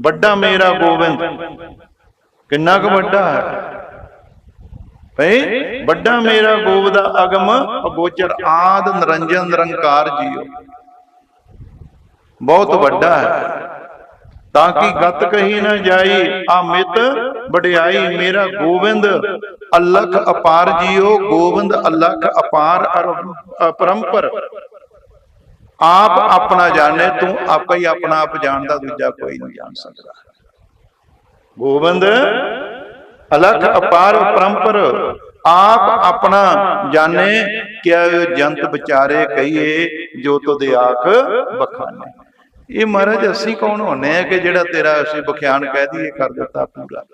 ਵੱਡਾ ਮੇਰਾ ਗੋਬਿੰਦ। ਕਿੰਨਾ ਕੁ ਵੱਡਾ ਹੈ? ਭਈ ਵੱਡਾ ਮੇਰਾ ਗੋਬਿੰਦ ਅਗਮ ਅਗੋਚਰ ਆਦ ਨਿਰੰਜਨ ਨਿਰੰਕਾਰ ਜੀਓ। ਬਹੁਤ ਵੱਡਾ ਹੈ। ਤਾਂ ਕਿ ਗਤ ਕਹੀ ਨਾ ਜਾਈ ਆ ਮਿਤ ਵਡਿਆਈ ਮੇਰਾ ਗੋਬਿੰਦ ਅਲਖ ਅਪਾਰ ਜੀਓ ਗੋਬਿੰਦ ਅਲਖ ਅਪਾਰ ਅਪਰੰਪਰ ਆਪ ਆਪਣਾ ਜਾਣੇ ਤੂੰ ਆਪੇ ਹੀ ਆਪਣਾ ਆਪ ਜਾਣਦਾ ਦੂਜਾ ਕੋਈ ਨਹੀਂ ਜਾਣ ਸਕਦਾ। ਗੋਬਿੰਦ ਅਲਖ ਅਪਾਰ ਪਰੰਪਰ ਆਪ ਆਪਣਾ ਜਾਣੇ ਕਿਆ ਜੰਤ ਵਿਚਾਰੇ ਕਹੀਏ ਜੋ ਤੁਧ ਆਖ ਬਖਾਨੇ। ਇਹ ਮਹਾਰਾਜ ਅਸੀਂ ਕੌਣ ਹੁੰਨੇ ਆ ਕਿ ਜਿਹੜਾ ਤੇਰਾ ਅਸੀਂ ਬਖਿਆਨ ਕਹਿ ਦਈਏ ਕਰ ਦਿੱਤਾ ਪੂਰਾ।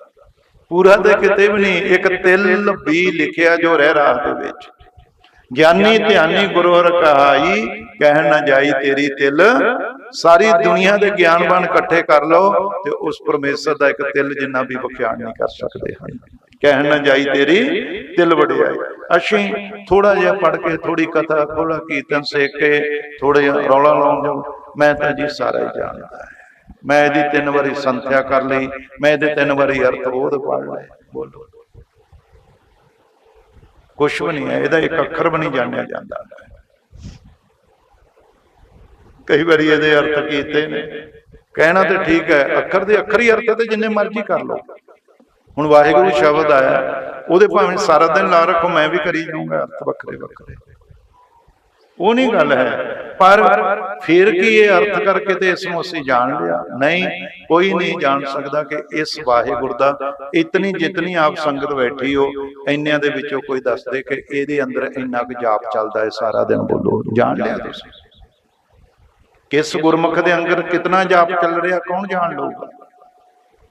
ਪੂਰਾ ਤੇ ਕਿਤੇ ਵੀ ਨਹੀਂ ਇੱਕ ਤਿਲ ਵੀ ਲਿਖਿਆ ਜੋ ਰਹਿ ਰਾਹ ਦੇ ਵਿੱਚ। ਗਿਆਨੀ ਧਿਆਨੀ ਗੁਰੂ ਹਰ ਕਹਾਈ ਕਹਿਣ ਨਾ ਜਾਈ ਤੇਰੀ ਤਿਲ। ਸਾਰੀ ਦੁਨੀਆ ਦੇ ਗਿਆਨਵਾਨ ਇਕੱਠੇ ਕਰ ਲਓ ਤੇ ਉਸ ਪਰਮੇਸ਼ਰ ਦਾ ਇੱਕ ਤਿਲ ਜਿੰਨਾ ਵੀ ਬਖਿਆਨ ਨਹੀਂ ਕਰ ਸਕਦੇ ਹਨ। ਕਹਿਣ ਨਾ ਜਾਈ ਤੇਰੀ ਤਿਲ ਵਡਿਆਈ। ਅਸੀਂ ਥੋੜਾ ਜਿਹਾ ਪੜ ਕੇ ਥੋੜੀ ਕਥਾ ਥੋੜਾ ਕੀਰਤਨ ਸੇਖ ਕੇ ਥੋੜਾ ਜਿਹਾ ਰੌਲਾ ਲਾਉਣ ਜਾਓ। ਮੈਂ ਤਾਂ ਜੀ ਸਾਰਾ ਹੀ ਜਾਣਦਾ ਹੈ। ਮੈਂ ਇਹਦੀ ਤਿੰਨ ਵਾਰੀ ਸੰਥਿਆ ਕਰ ਲਈ ਮੈਂ ਇਹਦੇ ਤਿੰਨ ਵਾਰੀ ਅਰਥ ਬੋਧ ਪੜ ਲਏ। ਬੋਲੋ ਕੁਛ ਵੀ ਨਹੀਂ ਹੈ ਇਹਦਾ ਇੱਕ ਅੱਖਰ ਵੀ ਨਹੀਂ ਜਾਣਿਆ ਜਾਂਦਾ। ਕਈ ਵਾਰੀ ਇਹਦੇ ਅਰਥ ਕੀਤੇ ਨੇ। ਕਹਿਣਾ ਤੇ ਠੀਕ ਹੈ ਅੱਖਰ ਦੇ ਅੱਖਰ ਹੀ ਅਰਥ ਤੇ ਜਿੰਨੇ ਮਰਜ਼ੀ ਕਰ ਲਓ। ਹੁਣ ਵਾਹਿਗੁਰੂ ਸ਼ਬਦ ਆਇਆ ਉਹਦੇ ਭਾਵੇਂ ਸਾਰਾ ਦਿਨ ਲਾ ਰੱਖੋ ਮੈਂ ਵੀ ਕਰੀ ਜਾਊਂਗਾ ਅਰਥ ਵੱਖਰੇ ਵੱਖਰੇ। ਉਹ ਨਹੀਂ ਗੱਲ ਹੈ। ਪਰ ਫਿਰ ਕੀ ਇਹ ਅਰਥ ਕਰਕੇ ਤੇ ਇਸ ਨੂੰ ਅਸੀਂ ਜਾਣ ਲਿਆ? ਨਹੀਂ ਕੋਈ ਨਹੀਂ ਜਾਣ ਸਕਦਾ ਕਿ ਇਸ ਵਾਹਿਗੁਰੂ ਦਾ ਇਤਨੀ ਜਿਤਨੀ ਆਪ ਸੰਗਤ ਬੈਠੀ ਹੋ ਇੰਨਿਆਂ ਦੇ ਵਿੱਚੋਂ ਕੋਈ ਦੱਸ ਦੇ ਕਿ ਇਹਦੇ ਅੰਦਰ ਇੰਨਾ ਕੁ ਜਾਪ ਚੱਲਦਾ ਹੈ ਸਾਰਾ ਦਿਨ ਬੋਲੋ। ਜਾਣ ਲਿਆ ਤੁਸੀਂ। ਕਿਸ ਗੁਰਮੁਖ ਦੇ ਅੰਦਰ ਕਿਤਨਾ ਜਾਪ ਚੱਲ ਰਿਹਾ? ਕੌਣ ਜਾਣ ਲਊਗਾ?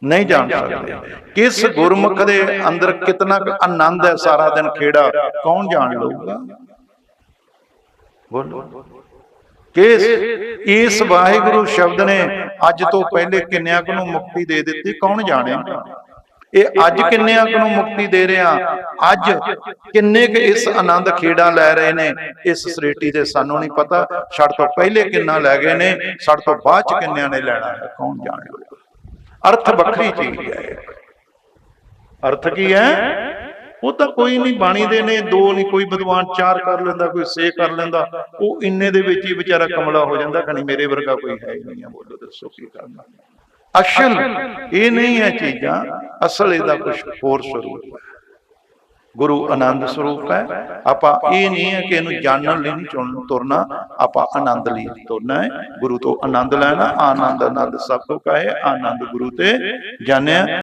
ਨਹੀਂ ਜਾਣ ਸਕਦੇ। ਕਿਸ ਗੁਰਮੁਖ ਦੇ ਅੰਦਰ ਕਿਤਨਾ ਕੁ ਆਨੰਦ ਹੈ ਸਾਰਾ ਦਿਨ ਖੇੜਾ? ਕੌਣ ਜਾਣ ਲਊਗਾ? ਬੋਲੋ। ਕਿਸ ਇਸ ਵਾਹਿਗੁਰੂ ਸ਼ਬਦ ਨੇ ਅੱਜ ਤੋਂ ਪਹਿਲੇ ਕਿੰਨਿਆਂ ਕੁ ਨੂੰ ਮੁਕਤੀ ਦੇ ਦਿੱਤੀ? ਕੌਣ ਜਾਣੇਗਾ ਇਹ ਅੱਜ ਕਿੰਨਿਆਂ ਕੁ ਨੂੰ ਮੁਕਤੀ ਦੇ ਰਿਹਾ? ਅੱਜ ਕਿੰਨੇ ਕੁ ਇਸ ਆਨੰਦ ਖੇੜਾ ਲੈ ਰਹੇ ਨੇ? ਇਸ ਸ਼੍ਰੇਟੀ ਦੇ ਸਾਨੂੰ ਨਹੀਂ ਪਤਾ। ਛੜ ਤੋਂ ਪਹਿਲੇ ਕਿੰਨਾ ਲੈ ਗਏ ਨੇ? ਛੜ ਤੋਂ ਬਾਅਦ ਚ ਕਿੰਨਿਆਂ ਨੇ ਲੈਣਾ ਹੈ? ਕੌਣ ਜਾਣੇਗਾ ਅਰਥ ਵੱਖਰੀ ਚੀਜ਼ ਹੈ। ਅਰਥ ਕੀ ਹੈ? ਉਹ ਤਾਂ ਕੋਈ ਨਹੀਂ ਬਾਣੀ ਦੇ ਨੇ ਦੋ ਨਹੀਂ ਕੋਈ ਵਿਦਵਾਨ ਚਾਰ ਕਰ ਲੈਂਦਾ ਕੋਈ ਛੇ ਕਰ ਲੈਂਦਾ। ਉਹ ਇੰਨੇ ਦੇ ਵਿੱਚ ਹੀ ਵਿਚਾਰਾ ਕਮਲਾ ਹੋ ਜਾਂਦਾ ਕਣੀ ਮੇਰੇ ਵਰਗਾ ਕੋਈ ਹੈ ਹੀ ਨਹੀਂ ਆ ਬੋਲੋ ਦੱਸੋ ਕੀ ਕਰਨਾ। ਅਸਲ ਇਹ ਨਹੀਂ ਹੈ ਚੀਜ਼ਾਂ ਅਸਲ ਇਹਦਾ ਕੁਝ ਹੋਰ ਸਰੂਪ ਹੈ। ਗੁਰੂ ਆਨੰਦ ਸਰੂਪ ਹੈ। ਆਪਾਂ ਇਹ ਨਹੀਂ ਹੈ ਕਿ ਇਹਨੂੰ ਜਾਣਨ ਲਈ ਨਹੀਂ ਚੁਣ ਤੁਰਨਾ ਆਪਾਂ ਆਨੰਦ ਲਈ ਤੁਰਨਾ ਹੈ। ਗੁਰੂ ਤੋਂ ਆਨੰਦ ਲੈਣਾ ਆਨੰਦ ਆਨੰਦ ਸਭ ਕੋ ਕਹੇ ਆਨੰਦ ਗੁਰੂ ਤੇ ਜਾਣਿਆ।